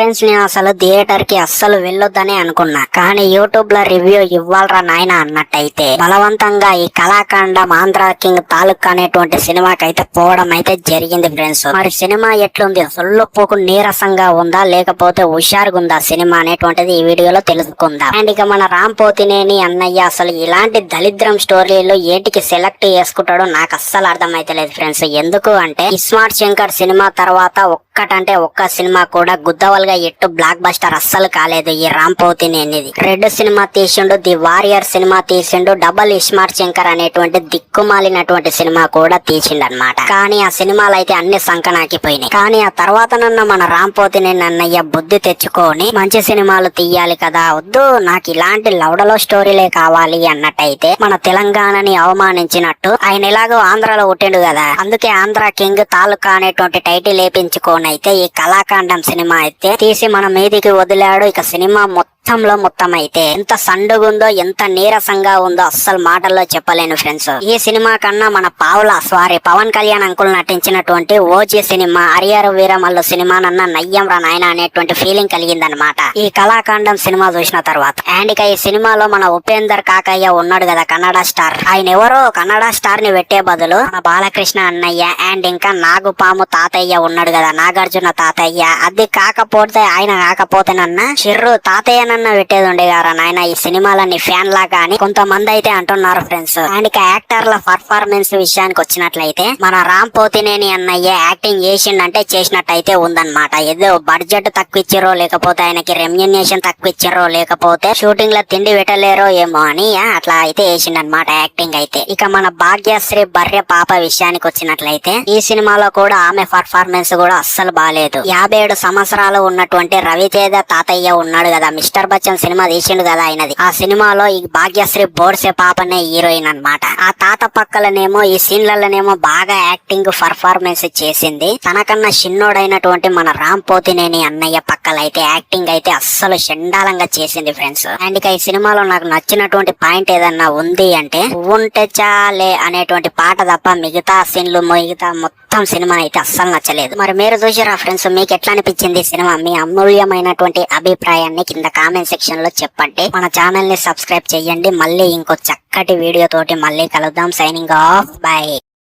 Friends నేను అసలు థియేటర్కి అస్సలు వెళ్ళొద్దనే అనుకున్నా. కానీ యూట్యూబ్లో రివ్యూ ఇవ్వాలరా నాయన అన్నట్టయితే బలవంతంగా ఈ కళాఖండం ఆంధ్ర కింగ్ తాలూక్ అనేటువంటి సినిమాకి అయితే పోవడం అయితే జరిగింది ఫ్రెండ్స్. మరి సినిమా ఎట్లుంది? సొల్లుపోకు నీరసంగా ఉందా? లేకపోతే హుషారుగా ఉందా సినిమా అనేటువంటిది ఈ వీడియోలో తెలుసుకుందాం. అండ్ ఇక మన రామ్ పోతినేని అన్నయ్య అసలు ఇలాంటి దళిద్రం స్టోరీలు ఏటికి సెలెక్ట్ చేసుకుంటాడో నాకు అస్సలు అర్థమైతలేదు ఫ్రెండ్స్. ఎందుకు అంటే స్మార్ట్ శంకర్ సినిమా తర్వాత ఒక్కటంటే ఒక్క సినిమా కూడా గుద్దవల్గా ఎట్టు బ్లాక్ బస్టర్ అస్సలు కాలేదు. ఈ రామ్ పోతినేనిది రెడ్ సినిమా తీసిండు ది వారియర్ సినిమా తీసిండు డబల్ ఇస్మార్ట్ శంకర్ అనేటువంటి దిక్కుమాలినటువంటి సినిమా కూడా తీసిండు అనమాట కానీ ఆ సినిమాలు అయితే అన్ని సంకనాకిపోయినాయి. కానీ ఆ తర్వాత నన్న మన రామ్ పోతిని నన్నయ్య బుద్ధి తెచ్చుకొని మంచి సినిమాలు తీయాలి కదా వద్దు నాకు ఇలాంటి లౌడలో స్టోరీలే కావాలి అన్నట్టయితే మన తెలంగాణని అవమానించినట్టు ఆయన ఎలాగో ఆంధ్రలో పుట్టిండు కదా. అందుకే ఆంధ్ర కింగ్ తాలూకా అనేటువంటి టైటిల్ వేపించుకొని అయితే ఈ కళాఖండం సినిమా అయితే తీసి మన మీదికి వదిలాడు. ఇక సినిమా మొత్తం మొత్తంలో మొత్తం అయితే ఎంత సండుగుందో ఎంత నీరసంగా ఉందో అస్సలు మాటల్లో చెప్పలేను ఫ్రెండ్స్. ఈ సినిమా కన్నా మన పావుల సారీ పవన్ కళ్యాణ్ అంకుల్ నటించినటువంటి ఓజీ సినిమా అరియారు వీరమల్లు సినిమా నన్న నయ్యం రా నాయన అనేటువంటి ఫీలింగ్ కలిగిందనమాట ఈ కళాఖండం సినిమా చూసిన తర్వాత అండ్ ఇక ఈ సినిమాలో మన ఉపేందర్ కాకయ్య ఉన్నాడు కదా కన్నడ స్టార్. ఆయన ఎవరో కన్నడ స్టార్ని పెట్టే బదులు మన బాలకృష్ణ అన్నయ్య అండ్ ఇంకా నాగుపాము తాతయ్య ఉన్నాడు కదా నాగార్జున తాతయ్య. అది కాకపోతే ఆయన కాకపోతేనన్నా చిర్రు తాతయ్యనన్న పెట్టేది ఉండేగారా నాయన ఈ సినిమాలన్నీ ఫ్యాన్ లాగా అని కొంతమంది అయితే అంటున్నారు ఫ్రెండ్స్. అండ్ ఇక యాక్టర్ల పర్ఫార్మెన్స్ విషయానికి వచ్చినట్లయితే మన రామ్ పోతినేని అన్నయ్య యాక్టింగ్ చేసిండంటే చేసినట్టయితే ఉందన్నమాట. ఏదో బడ్జెట్ తక్కువ ఇచ్చారో లేకపోతే ఆయనకి రెమ్యునేషన్ తక్కువ ఇచ్చారో లేకపోతే షూటింగ్లో తిండి పెట్టలేరో ఏమో అని అట్లా అయితే వేసిండనమాట యాక్టింగ్ అయితే. ఇక మన భాగ్యశ్రీ బర్రె పాప విషయానికి వచ్చినట్లయితే ఈ సినిమాలో కూడా ఆమె పర్ఫార్మెన్స్ కూడా అస్సలు బాగాలేదు యాభై ఏడు సంవత్సరాలు ఉన్నటువంటి రవితేజ తాతయ్య ఉన్నాడు కదా మిస్టర్ బచ్చన్ సినిమా తీసిండు కదా ఆయనది. ఆ సినిమాలో ఈ భాగ్యశ్రీ బోర్సే పాపనే హీరోయిన్ అన్నమాట. ఆ తాత పక్కలనేమో ఈ సీన్లలోనేమో బాగా యాక్టింగ్ పర్ఫార్మెన్స్ చేసింది. తనకన్నా చిన్నోడైనటువంటి మన రామ్ పోతినేని అన్నయ్య పక్క అయితే యాక్టింగ్ అయితే అస్సలు చండాలంగా చేసింది ఫ్రెండ్స్. అండ్ ఇక ఈ సినిమాలో నాకు నచ్చినటువంటి పాయింట్ ఏదన్నా ఉంది అంటే ఉంటే చాలే అనేటువంటి పాట తప్ప మిగతా సీన్లు మిగతా మొత్తం సినిమా అయితే అస్సలు నచ్చలేదు. మరి మీరు చూసారా ఫ్రెండ్స్ మీకు ఎట్లా అనిపించింది సినిమా? మీ అమూల్యమైనటువంటి అభిప్రాయాన్ని కింద కామెంట్ సెక్షన్లో చెప్పండి. మన ఛానల్ని సబ్స్క్రైబ్ చేయండి మళ్ళీ ఇంకో చక్కటి వీడియో తోటి మళ్ళీ కలుద్దాం. Signing off by